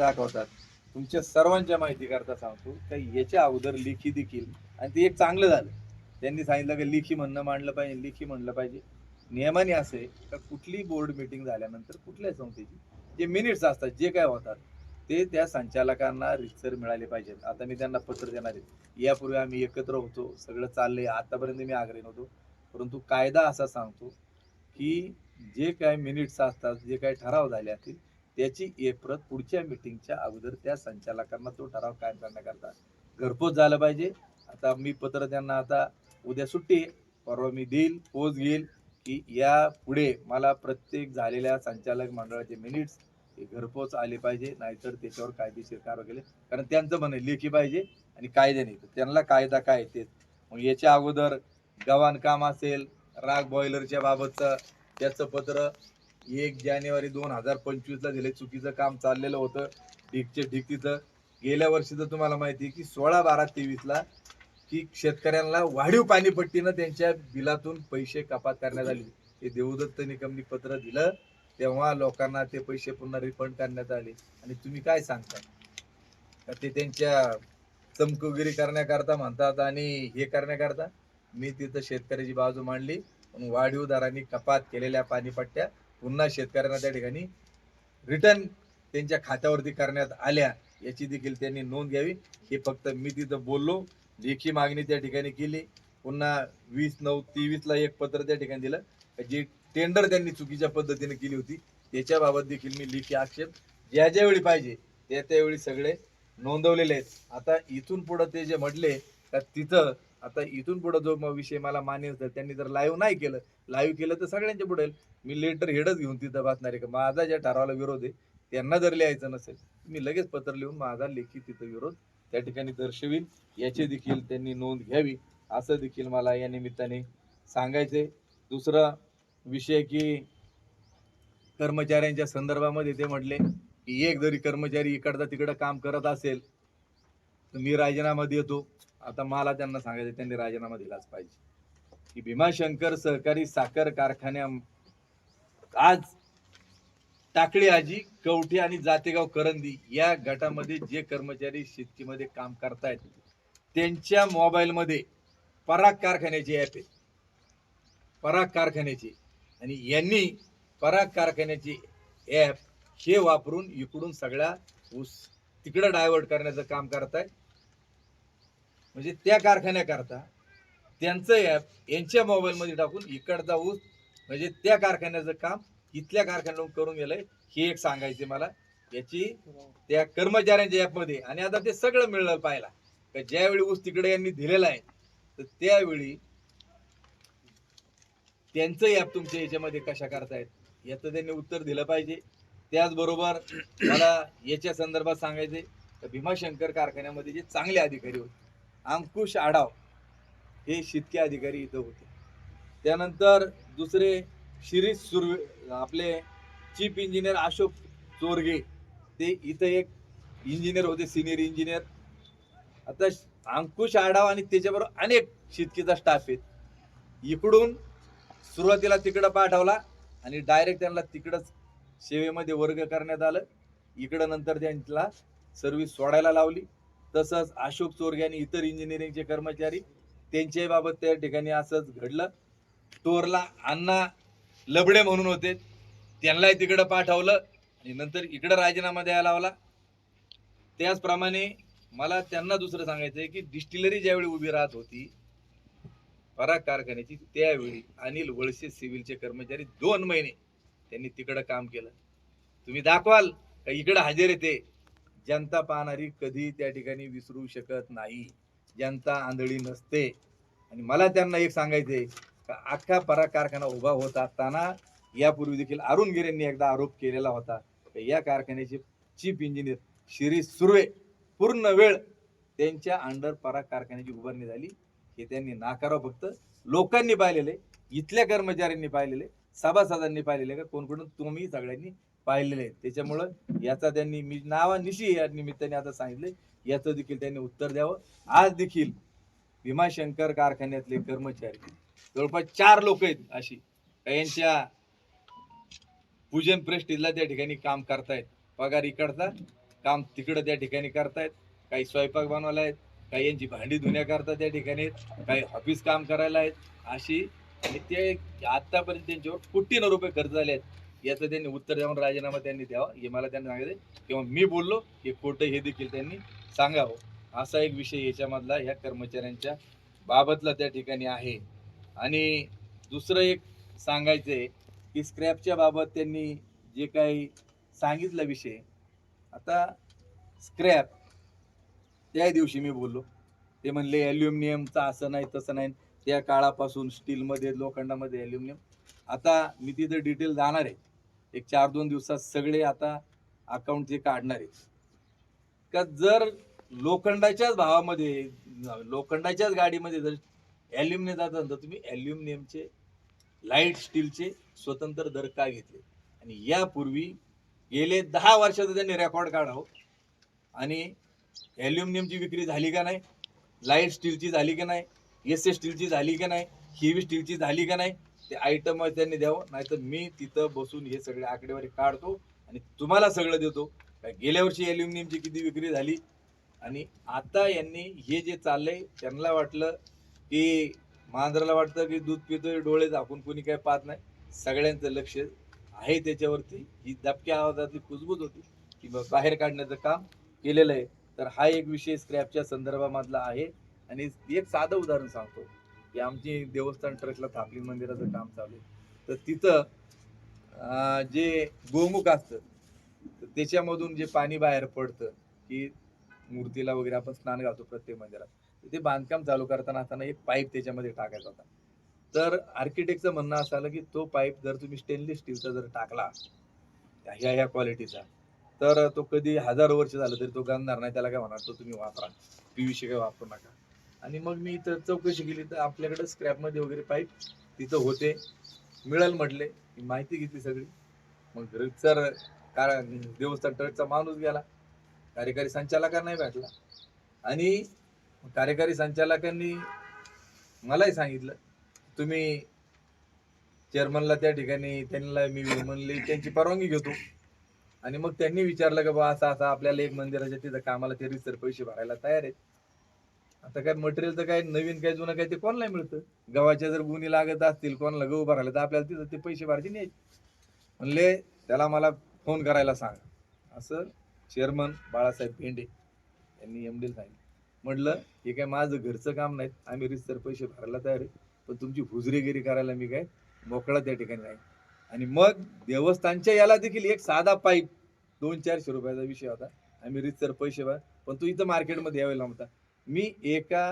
दाखवतात. तुमच्या सर्वांच्या माहिती करता सांगतो. की याच्या अगोदर लिखी देखील आणि ते एक चांगलं झालं. त्यांनी सांगितलं की लिखी म्हणणं मांडलं पाहिजे लिखी म्हणलं पाहिजे. नियमाने असे आहे का कुठली बोर्ड मीटिंग झाल्यानंतर कुठल्या संस्थेची जे मिनिट्स असतात जे काय होतात ते त्या संचालकांना रितसर मिळाले पाहिजेत. आता मी त्यांना पत्र देणार आहे. यापूर्वी आम्ही एकत्र होतो. सगळं चाललंय. आतापर्यंत मी आग्रही नव्हतो. परंतु कायदा असा सांगतो की जे काय मिनिट्स असतात जे काय ठराव झाले असतील त्याची एक प्रत पुढच्या मिटिंगच्या अगोदर त्या संचालकांना तो ठराव कायम करण्याकरता घरपोच झालं पाहिजे. आता मी पत्र त्यांना आता उद्या सुट्टी परवा मी देईल पोच घेईल की या पुढे मला प्रत्येक झालेल्या संचालक मंडळाचे मिनिट्स हे घरपोच आले पाहिजे. नाहीतर त्याच्यावर कायदेशीर कारवाई केली. कारण त्यांचं म्हणे लेखी पाहिजे आणि कायदे नाही. तर त्यांना कायदा काय ते. मग याच्या अगोदर गव्हाण काम असेल राग बॉयलरच्या बाबतचं त्याचं पत्र एक जानेवारी दोन हजार पंचवीसला दिले चुकीचं काम चाललेलं होतं. ढिकचे ढिक तिथं. गेल्या वर्षी तर तुम्हाला माहिती आहे की सोळा बारा तेवीसला की शेतकऱ्यांना वाढीव पाणीपट्टीनं त्यांच्या बिलातून पैसे कपात करण्यात आले. हे देवदत्त निकमनी पत्र दिलं तेव्हा लोकांना ते पैसे पुन्हा रिफंड करण्यात आले. आणि तुम्ही काय सांगता? का ते त्यांच्या चमकगिरी करण्याकरता म्हणतात आणि हे करण्याकरता? मी तिथं शेतकऱ्याची बाजू मांडली पण वाढीव दरांनी कपात केलेल्या पाणीपट्ट्या पुन्हा शेतकऱ्यांना त्या ठिकाणी रिटर्न त्यांच्या खात्यावरती करण्यात आल्या याची देखील त्यांनी नोंद घ्यावी. हे फक्त मी तिथं बोललो. लेखी मागणी त्या ठिकाणी केली. पुन्हा वीस नऊ तेवीसला एक पत्र त्या ठिकाणी दिलं. जे टेंडर त्यांनी चुकीच्या पद्धतीने केली होती त्याच्याबाबत देखील मी लेखी आक्षेप ज्या ज्यावेळी पाहिजे त्या त्यावेळी सगळे नोंदवलेले आहेत. आता इथून पुढं ते जे म्हटले तर तिथं आता इथून पुढं जो विषय मला मान्य होता त्यांनी जर लाईव्ह नाही केलं लाईव्ह केलं तर सगळ्यांच्या पुढे मी लेटर हेडच घेऊन तिथं बसणार आहे का? माझा ज्या ठरावाला विरोध आहे त्यांना जर लिहायचं नसेल मी लगेच पत्र लिहून माझा लेखी तिथं विरोध त्या ठिकाणी दर्शवील याची देखील त्यांनी नोंद घ्यावी असं देखील मला या निमित्ताने सांगायचे दुसरा विषय की कर्मचाऱ्यांच्या संदर्भामध्ये ते म्हटले की एक जरी कर्मचारी इकडचा तिकडं काम करत असेल तर मी राजीनामा देतो. आता मला त्यांना सांगायचं त्यांनी राजीनामा दिलाच पाहिजे. की भीमाशंकर सहकारी साखर कारखान्या आज टाकळी आजी कवठी आणि जातेगाव करंदी या गटामध्ये जे कर्मचारी शेतीमध्ये काम करतायत त्यांच्या मोबाईलमध्ये पराग कारखान्याची ॲप आहे. पराग कारखान्याची. आणि यांनी पराग कारखान्याची ॲप हे वापरून इकडून सगळ्या ऊस तिकडं डायव्हर्ट करण्याचं काम करतायत. म्हणजे त्या कारखान्याकरता त्यांचं ॲप यांच्या मोबाईलमध्ये टाकून इकडचा ऊस म्हणजे त्या कारखान्याचं काम इथल्या कारखान्यातून करून गेलंय हे एक सांगायचे मला. याची त्या कर्मचाऱ्यांच्या ॲपमध्ये आणि आता ते सगळं मिळलं पाहिला का ज्यावेळी ऊस तिकडे यांनी दिलेला आहे तर त्यावेळी त्यांचं ॲप तुमच्या याच्यामध्ये कशा करतायत याचं त्यांनी उत्तर दिलं पाहिजे. त्याचबरोबर मला याच्या संदर्भात सांगायचे भीमाशंकर कारखान्यामध्ये जे चांगले अधिकारी होते अंकुश आढाव हे शितके अधिकारी इथं होते. त्यानंतर दुसरे शिरीष सुर्वे आपले चीफ इंजिनियर अशोक चोरगे ते इथं एक इंजिनियर होते सिनियर इंजिनियर. आता अंकुश आढाव आणि त्याच्याबरोबर अनेक शितकीचा स्टाफ आहेत. इकडून सुरुवातीला तिकडं पाठवला आणि डायरेक्ट त्यांना तिकडंच सेवेमध्ये वर्ग करण्यात आलं. इकडं नंतर त्यांना सर्व्हिस सोडायला लावली. तसंच अशोक चोरगे आणि इतर इंजिनिअरिंगचे कर्मचारी त्यांच्याही बाबत त्या ठिकाणी असंच घडलं. टोरला अण्णा लबडे म्हणून होते. त्यांनाही तिकडं पाठवलं आणि नंतर इकडं राजीनामा द्यायला लावला. त्याचप्रमाणे मला त्यांना दुसरं सांगायचं आहे की डिस्टिलरी ज्यावेळी उभी राहत होती पराग कारखान्याची त्यावेळी अनिल वळसे सिव्हिलचे कर्मचारी दोन महिने त्यांनी तिकडं काम केलं. तुम्ही दाखवाल का इकडं हजेर येते जनता पाहणारी कधी त्या ठिकाणी विसरू शकत नाही. जनता आंधळी नसते. आणि मला त्यांना एक सांगायचंय का अख्खा पराग कारखाना उभा होत असताना यापूर्वी देखील अरुण गिरेंनी एकदा आरोप केलेला होता. या कारखान्याचे चीफ इंजिनियर शिरीष सुर्वे पूर्ण वेळ त्यांच्या अंडर पराग कारखान्याची उभारणी झाली. हे त्यांनी नाकारावं फक्त लोकांनी पाहिलेले इथल्या कर्मचाऱ्यांनी पाहिलेले सभासदांनी पाहिलेले का कोणकडून तुम्ही सगळ्यांनी पाहिलेले आहेत. त्याच्यामुळं याचा त्यांनी मी नावानिशी या निमित्ताने आता सांगितले याचं देखील त्यांनी उत्तर द्यावं. आज देखील भीमाशंकर कारखान्यातले कर्मचारी जवळपास चार लोक आहेत अशी. यांच्या पूजन प्रेस्टिजला त्या ठिकाणी काम करतायत. पगार इकडचा काम तिकडं त्या ठिकाणी करतायत. काही स्वयंपाक बनवायला आहेत काही यांची भांडी धुण्याकरता त्या ठिकाणी आहेत, काही ऑफिस काम करायला आहेत अशी. आणि ते आतापर्यंत त्यांच्यावर कोटीनं रुपये खर्च झाले आहेत. याचं त्यांनी उत्तर देऊन राजीनामा त्यांनी द्यावा हे मला त्यांनी सांगितलं. किंवा मी बोललो की खोटं हे देखील त्यांनी सांगावं. असा एक विषय याच्यामधला ह्या कर्मचाऱ्यांच्या बाबतला त्या ठिकाणी आहे. आणि दुसरं एक सांगायचं आहे की स्क्रॅपच्या बाबत त्यांनी जे काही सांगितलं विषय आता स्क्रॅप त्या दिवशी मी बोललो. ते म्हणले ॲल्युमिनियमचं असं नाही तसं नाही. त्या काळापासून स्टीलमध्ये लोखंडामध्ये ॲल्युमिनियम आता मी तिथं डिटेल जाणार आहे. एक चार दोन दिवसात सगळे आता अकाउंट ते काढणार. आहेत का जर लोखंडाच्याच भावामध्ये लोखंडाच्याच गाडीमध्ये जर ॲल्युमिनियम जात असेल तर तुम्ही ॲल्युमिनियमचे लाइट स्टीलचे स्वतंत्र दर का घेतले. आणि यापूर्वी गेले दहा वर्षाचा त्यांनी रेकॉर्ड काढावं हो. आणि ॲल्युमिनियमची विक्री झाली का नाही? लाइट स्टीलची झाली का नाही? एस एस स्टीलची झाली का नाही? हेवी स्टीलची झाली का नाही? ते आयटम त्यांनी द्यावं नाहीतर मी तिथं बसून हे सगळे आकडेवारी काढतो आणि तुम्हाला सगळं देतो. काय गेल्या वर्षी ॲल्युमिनियमची किती विक्री झाली? आणि आता यांनी हे जे चाललंय त्यांना वाटलं की मांजराला वाटतं की दूध पितोय डोळे झाकून कोणी काय पाहत नाही. सगळ्यांचं लक्ष आहे त्याच्यावरती. ही दबक्या आवाजातली कुजबूज होती की बाहेर काढण्याचं काम केलेलं आहे. तर हा एक विषय स्क्रॅपच्या संदर्भामधला आहे. आणि एक साधं उदाहरण सांगतो. की आमची देवस्थान ट्रस्टला थापली मंदिराचं काम चालू आहे. तर तिथं जे गोमुख असतं तर त्याच्यामधून जे पाणी बाहेर पडतं की मूर्तीला वगैरे आपण स्नान घालतो प्रत्येक मंदिरात ते बांधकाम चालू करताना असताना एक पाईप त्याच्यामध्ये टाकायचा होता. तर आर्किटेक्टचं म्हणणं असं आलं की तो पाईप जर तुम्ही स्टेनलेस स्टीलचा जर टाकला ह्या ह्या क्वालिटीचा तर तो कधी हजारो वर्ष झालं तरी तो गंजणार नाही त्याला काय म्हणणार तो तुम्ही वापरा. पीव्हीसी काय वापरू नका. आणि मग मी इथं चौकशी केली तर आपल्याकडे स्क्रॅपमध्ये वगैरे पाईप तिथं होते. मिळेल म्हटले. माहिती घेतली सगळी. मग सर कार देवस्थान ट्रस्टचा माणूस गेला. कार्यकारी संचालकांनाही भेटला. आणि कार्यकारी संचालकांनी मलाही सांगितलं तुम्ही चेअरमनला त्या ठिकाणी त्यांना मी म्हणले त्यांची परवानगी घेतो. आणि मग त्यांनी विचारलं का बा असं असं आपल्याला एक मंदिराच्या तिथं कामाला ते रिसर पैसे भरायला तयार आहेत. आता काय मटेरियल तर काय नवीन काय जुनं काय ते कोणाला मिळतं? गव्हाच्या जर गुन्हे लागत असतील कोणाला गहू भरायला तर आपल्याला तिथं ते पैसे भरायचे नाही. म्हणले त्याला मला फोन करायला सांग. असं चेअरमन बाळासाहेब भेंडे यांनी एम डीला सांगितलं. म्हटलं हे काय माझं घरचं काम नाही आम्ही रिस्तर पैसे भरायला तयार आहे. पण तुमची हुजरेगिरी करायला मी काय मोकळा त्या ठिकाणी नाही. आणि मग देवस्थानच्या याला देखील एक साधा पाईप दोन चारशे रुपयाचा विषय होता. आम्ही रिस्तर पैसे भर पण तो इथं मार्केटमध्ये यावेला होता मी एका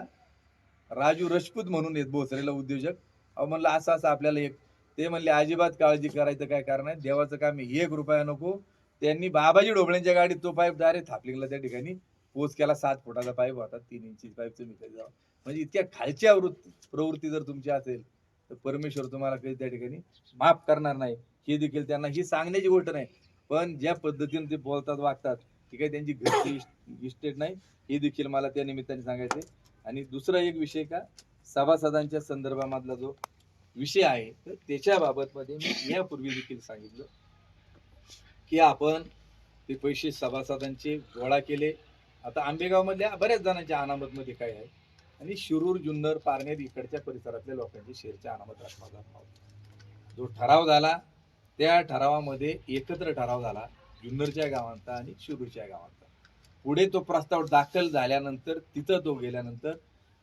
राजू रजपूत म्हणून येत भोसरेला उद्योजक. अहो म्हणलं असं असं आपल्याला एक ते म्हणले अजिबात काळजी करायचं काय कारण आहे? देवाचं काम एक रुपया नको. त्यांनी बाबाजी ढोबळ्यांच्या गाडीत तो पाईप डायरेक्ट थापलिंगला त्या ठिकाणी पोच केला. सात फुटाचा पाईप होता. तीन इंची पाईप तुम्ही काही जावा. म्हणजे इतक्या खालच्या वृत्ती प्रवृत्ती जर तुमची असेल तर परमेश्वर तुम्हाला काही त्या ठिकाणी माफ करणार नाही. हे देखील त्यांना ही सांगण्याची गोष्ट नाही. पण ज्या पद्धतीने ते बोलतात वागतात ती काही त्यांची घरची इस्टेट नाही हे देखील मला त्या निमित्ताने सांगायचे आणि दुसरा एक विषय का सभासदांच्या संदर्भामधला जो विषय आहे तर बाबत मध्ये मी यापूर्वी देखील सांगितलं की आपण ते पैसे सभासदांचे गोळा केले. आता आंबेगाव मधल्या बऱ्याच जणांच्या अनामत मध्ये काय आहे? आणि शिरूर जुन्नर पारनेर इकडच्या परिसरातल्या लोकांची शेअरच्या अनामत रकमा जो ठराव झाला त्या ठरावामध्ये एकत्र ठराव झाला. जुन्नरच्या गावांचा आणि शिरूरच्या गावांचा. पुढे तो प्रस्ताव दाखल झाल्यानंतर तिथं तो गेल्यानंतर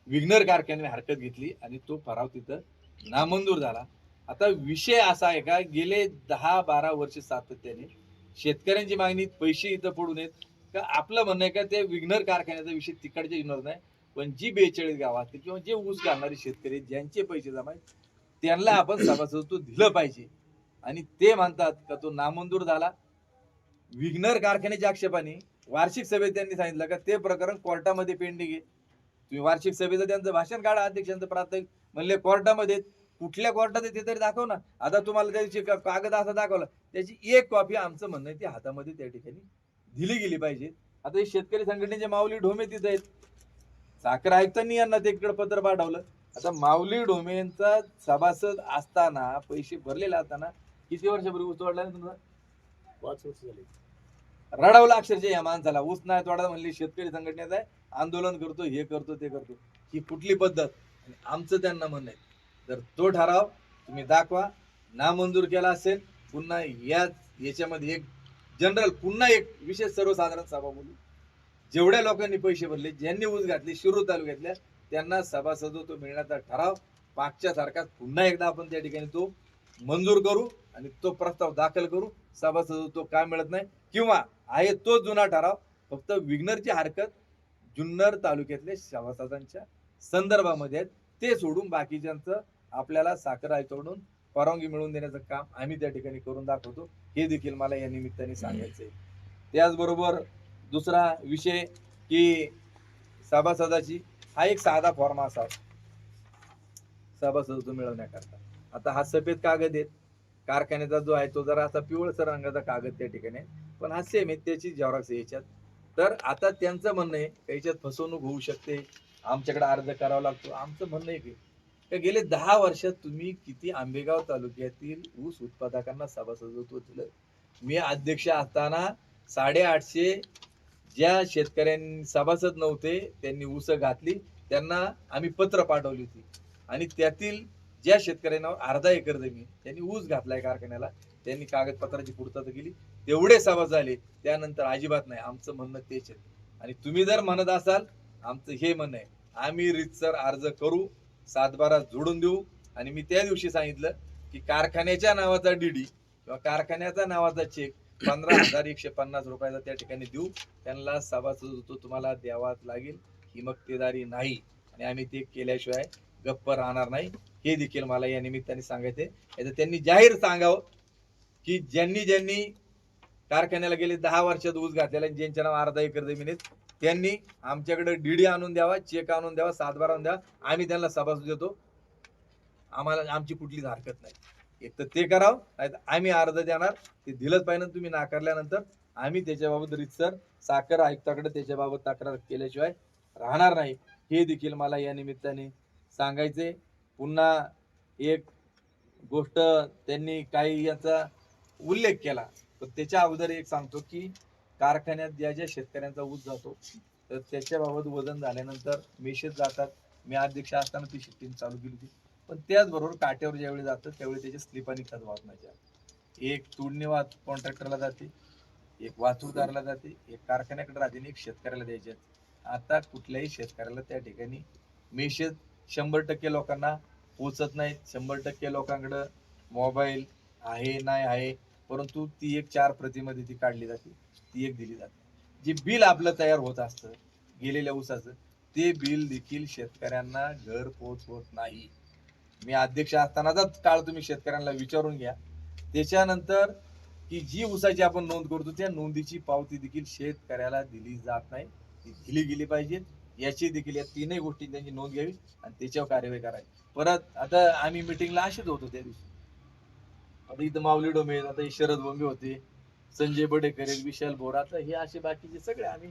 विघ्नर कारखान्याने हरकत घेतली आणि तो फराव तिथं नामंजूर झाला. आता विषय असा आहे का गेले दहा बारा वर्ष सातत्याने शेतकऱ्यांची मागणी पैसे इथं पडून येत का आपलं म्हणणं आहे का ते विघ्नर कारखान्याचा विषय तिकडच्या येणार नाही पण जी बेचाळीस गाव असतील किंवा जे ऊस घालणारे शेतकरी ज्यांचे पैसे जमा आहेत, त्यांना आपण सभासदत्व दिलं पाहिजे. आणि ते म्हणतात का तो नामंजूर झाला विघ्नर कारखान्याच्या आक्षेपाने वार्षिक सभेत त्यांनी सांगितलं का ते प्रकरण कोर्टामध्ये पेंडिंग आहे. तुम्ही वार्षिक सभेचं त्यांचं भाषण काढा अध्यक्षांचं प्राथमिक म्हणले कोर्टामध्ये कुठल्या कोर्टात ते तरी दाखव ना. आता तुम्हाला त्याची कागद असा दाखवला. त्याची एक कॉपी आमचं म्हणणं आहे ती हातामध्ये त्या ठिकाणी दिली गेली पाहिजे. आता हे शेतकरी संघटनेचे माऊली ढोमे तिथे आहेत. साखर आयुक्तांनी यांना ते इकडे पत्र पाठवलं. आता माऊली ढोमेंचा सभासद असताना पैसे भरलेले असताना किती वर्षापूर्वी ऊस तुमचा पाच वर्ष झाले. रडवलं अक्षरशः या माणसाला. ऊस नाही तोडा म्हणली शेतकरी संघटनेत आहे. आंदोलन करतो हे करतो ते करतो. ही कुठली पद्धत? आणि आमचं त्यांना म्हणणं आहे. तर तो ठराव तुम्ही दाखवा नामंजूर केला असेल पुन्हा या याच्यामध्ये एक जनरल पुन्हा एक विशेष सर्वसाधारण सभा बोलू. जेवढ्या लोकांनी पैसे भरले ज्यांनी ऊस घातले शिरूर तालुक्यातल्या त्यांना सभासद तो मिळण्याचा ठराव मागच्या सारखाच पुन्हा एकदा आपण त्या ठिकाणी तो मंजूर करू. आणि तो प्रस्ताव दाखल करू सभासद तो काय मिळत नाही. किंवा आहे तो जुना ठराव फक्त विग्नरची हरकत जुन्नर तालुक्यातले सभासदांच्या संदर्भामध्ये आहेत. ते सोडून बाकीच्यांचं आपल्याला साखर आयतोडून परवानगी मिळवून देण्याचं काम आम्ही त्या ठिकाणी करून दाखवतो. हे देखील मला या निमित्ताने सांगायचं आहे. त्याचबरोबर दुसरा विषय की सभासदाची हा एक साधा फॉर्म असावा. सभासदत्व मिळवण्याकरता. आता हा सफेद कागद आहेत. कारखान्याचा जो आहे तो जरा असा पिवळसर रंगाचा कागद त्या ठिकाणी पण हा सेम आहे त्याची झेरॉक्स याच्यात. तर आता त्यांचं म्हणणं आहे याच्यात फसवणूक होऊ शकते? आमच्याकडे अर्ज करावा लागतो. आमचं म्हणणं आहे की गेले दहा वर्षात तुम्ही किती आंबेगाव तालुक्यातील ऊस उत्पादकांना सभासदत्व दिलं? मी अध्यक्ष असताना साडेआठशे ज्या शेतकऱ्यांनी सभासद नव्हते त्यांनी ऊस घातली. त्यांना आम्ही पत्र पाठवली होती. आणि त्यातील ज्या शेतकऱ्यांना अर्धा एकर जमीन त्यांनी ऊस घातलाय कारखान्याला त्यांनी कागदपत्राची पूर्तता केली तेवढे सभा झाले त्यानंतर अजिबात नाही आमचं म्हणणं तेच आहे. आणि तुम्ही जर म्हणत असाल आमचं हे म्हणणं आहे आम्ही रितसर अर्ज करू सातबारा जोडून देऊ. आणि मी त्या दिवशी सांगितलं की कारखान्याच्या नावाचा डीडी किंवा कारखान्याचा नावाचा चेक पंधरा हजार एकशे पन्नास रुपयाचा त्या ठिकाणी देऊ. त्यांना सभासद तो तुम्हाला द्यावाच लागेल ही मक्तेदारी नाही. आणि आम्ही ते केल्याशिवाय गप्प राहणार नाही. हे देखील मला या निमित्ताने सांगायचे याचं त्यांनी जाहीर सांगावं की ज्यांनी ज्यांनी कारखान्याला गेले दहा वर्षात ऊस घातलेला आणि ज्यांच्या नाव अर्धा एकर जमिनीत त्यांनी आमच्याकडे डीडी आणून द्यावा चेक आणून द्यावा सातबारा आणून द्यावा. आम्ही त्यांना सभासद देतो. आम्हाला आमची कुठलीच हरकत नाही. एक तर ते करावं नाही तर आम्ही अर्ज देणार. ते दिलंच पाहिजे ना तुम्ही नाकारल्यानंतर. आम्ही त्याच्याबाबत रितसर साखर आयुक्ताकडे त्याच्याबाबत तक्रार केल्याशिवाय राहणार नाही. हे देखील मला या निमित्ताने सांगायचे. पुन्हा एक गोष्ट त्यांनी काही याचा उल्लेख केला. तर त्याच्या अगोदर एक सांगतो की कारखान्यात ज्या ज्या शेतकऱ्यांचा ऊस जातो तर त्याच्याबाबत वजन झाल्यानंतर मेशेत जातात. मी अध्यक्ष असताना ती शिफ्टिंग चालू केली होती. पण त्याचबरोबर काट्यावर ज्यावेळी जातं त्यावेळी त्याच्या स्लिपा निघतात वाहनाच्या एक तोडणी वाहत कॉन्ट्रॅक्टरला जाते एक वाहतूकदाराला जाते एक कारखान्याकडे राहते आणि एक शेतकऱ्याला द्यायचे. आता कुठल्याही शेतकऱ्याला त्या ठिकाणी मेशेत शंभर टक्के लोकांना पोचत नाहीत. शंभर टक्के लोकांकडं मोबाईल आहे नाही आहे परंतु ती एक चार प्रतीमध्ये ती काढली जाते. ती एक दिली जाते. जे बिल आपलं तयार होत असतं गेलेल्या ऊसाचं ते बिल देखील शेतकऱ्यांना घर पोच होत नाही. मी अध्यक्ष असतानाचाच काळ तुम्ही शेतकऱ्यांना विचारून घ्या. त्याच्यानंतर की जी ऊसाची आपण नोंद करतो त्या नोंदीची पावती देखील शेतकऱ्याला दिली जात नाही. ती दिली गेली पाहिजे याची देखील या तीनही गोष्टी त्यांची नोंद घ्यावी आणि त्याच्यावर कार्यवाही करावी. परत आता आम्ही मिटिंगला असेच होतो त्या दिवशी. आता इथं माऊली डोमे आता हे शरद बोंबे होते संजय बडेकर विशाल बोरा आता हे असे बाकीचे सगळे आम्ही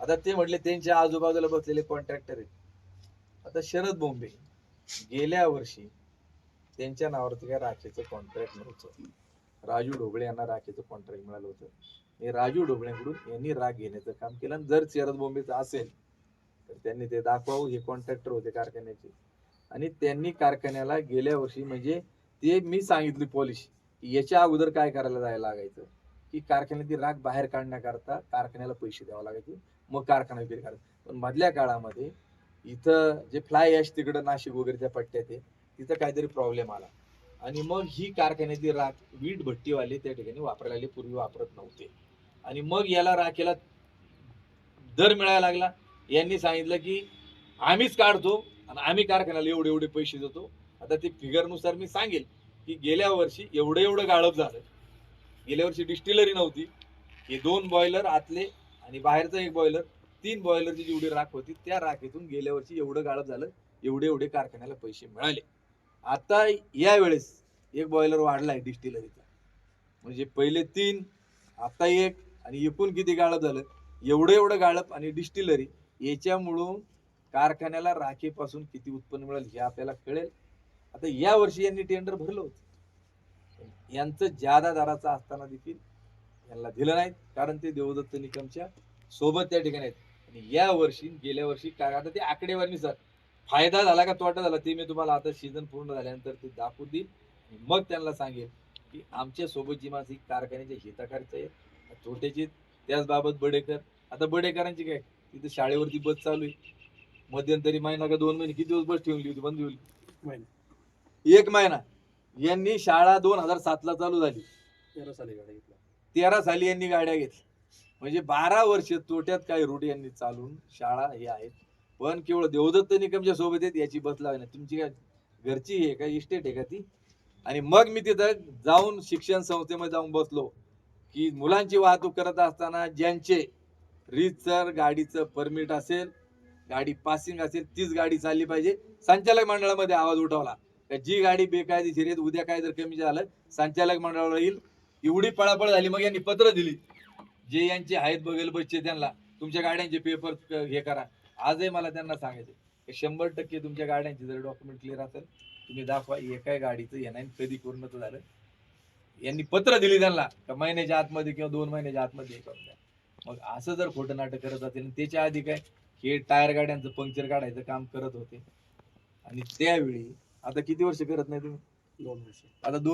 आता ते म्हटले त्यांच्या आजूबाजूला बसलेले कॉन्ट्रॅक्टर आहेत. आता शरद बोंबे गेल्या वर्षी त्यांच्या नावावरती काय राखेचं कॉन्ट्रॅक्ट नव्हतं. राजू ढोबळे यांना राखेचं कॉन्ट्रॅक्ट मिळालं होतं. हे राजू ढोबळेकडून यांनी राग घेण्याचं काम केलं. आणि जर शरद बोंबेचं असेल तर त्यांनी ते दाखवावं हे कॉन्ट्रॅक्टर होते कारखान्याचे. आणि त्यांनी कारखान्याला गेल्या वर्षी म्हणजे ते मी सांगितली पॉलिसी याच्या अगोदर काय करायला जायला लागायचं? की कारखान्यातील राग बाहेर काढण्याकरता कारखान्याला पैसे द्यावे लागायचे मग कारखाना विक्री करायचा. पण मधल्या काळामध्ये इथं जे फ्लाय ॲश तिकडं नाशिक वगैरे त्या पट्ट्यात आहे तिथं काहीतरी प्रॉब्लेम आला. आणि मग ही कारखान्यातील राख वीट भट्टीवाले त्या ठिकाणी वापरायला पूर्वी वापरत नव्हते. आणि मग याला राखेला दर मिळायला लागला. यांनी सांगितलं की आम्हीच काढतो आणि आम्ही कारखान्याला एवढे एवढे पैसे देतो. आता ते फिगरनुसार मी सांगेल की गेल्या वर्षी एवढं एवढं गाळप झालं. गेल्या वर्षी डिस्टिलरी नव्हती. हे दोन बॉयलर आतले आणि बाहेरचा एक बॉयलर तीन बॉयलरची जेवढी राख होती त्या राखेतून गेल्या वर्षी एवढं गाळप झालं एवढे एवढे कारखान्याला पैसे मिळाले. आता यावेळेस एक बॉयलर वाढलाय डिस्टिलरीचा म्हणजे पहिले तीन आता एक आणि एकूण किती गाळप झालं? एवढं एवढं गाळप आणि डिस्टिलरी याच्यामुळून कारखान्याला राखेपासून किती उत्पन्न मिळेल हे आपल्याला कळेल. आता या वर्षी यांनी टेंडर भरलं होतं. यांचं जादा दराचं असताना देखील यांना दिलं नाहीत कारण ते देवदत्त निकमच्या सोबत त्या ठिकाणी आहेत. आणि या वर्षी गेल्या वर्षी काय आता ते आकडेवारी सर फायदा झाला का तोटा झाला ते मी तुम्हाला आता सीझन पूर्ण झाल्यानंतर ते दाखवून देईल मग त्यांना सांगेल की आमच्यासोबत जी माणसं कारखान्याच्या हिताकारीचं आहे तोट्याची त्याच बाबत बडेकर. आता बडेकरांची काय? तिथे शाळेवरती बस चालू आहे. मध्यंतरी महिना का दोन महिने किती दिवस बस ठेवली होती बंद होईल एक महिना. यांनी शाळा दोन हजार सात ला चालू झाली. तेरा साली गाड्या घेतल्या. तेरा साली यांनी गाड्या घेतल्या. म्हणजे बारा वर्ष तोट्यात काही रूट यांनी चालून शाळा हे आहेत पण केवळ देवदत्त निकमच्या सोबत आहेत याची बस लावाय ना तुमची काय घरची आहे का इस्टेट आहे का ती? आणि मग मी तिथं जाऊन शिक्षण संस्थेमध्ये जाऊन बसलो. की मुलांची वाहतूक करत असताना ज्यांचे रीतसर गाडीचं परमिट असेल गाडी पासिंग असेल तीच गाडी चालली पाहिजे. संचालक मंडळामध्ये आवाज उठवला. का जी गाडी बेकायदेशीर आहे उद्या काय जर कमी झालं संचालक मंडळाला येईल. एवढी पळापळ झाली मग यांनी पत्र दिली. जे यांचे आहेत बघेल बच्चे त्यांना तुमच्या गाड्यांचे पेपर हे करा. आजही मला त्यांना सांगायचे शंभर टक्के तुमच्या गाड्यांचे जर डॉक्युमेंट क्लिअर असेल तुम्ही दाखवा एका गाडीचं येणार कधी पूर्ण झालं. यांनी पत्र दिली त्यांना महिन्याच्या आतमध्ये किंवा दोन महिन्याच्या आतमध्ये हे करून द्या. मग असं जर खोटं नाटक करत असेल आणि त्याच्या आधी काय हे टायर गाड्यांचं पंक्चर काढायचं काम करत होते. आणि त्यावेळी आता किती वर्ष करत नाही तुम्ही? दोन वर्ष. आता दोन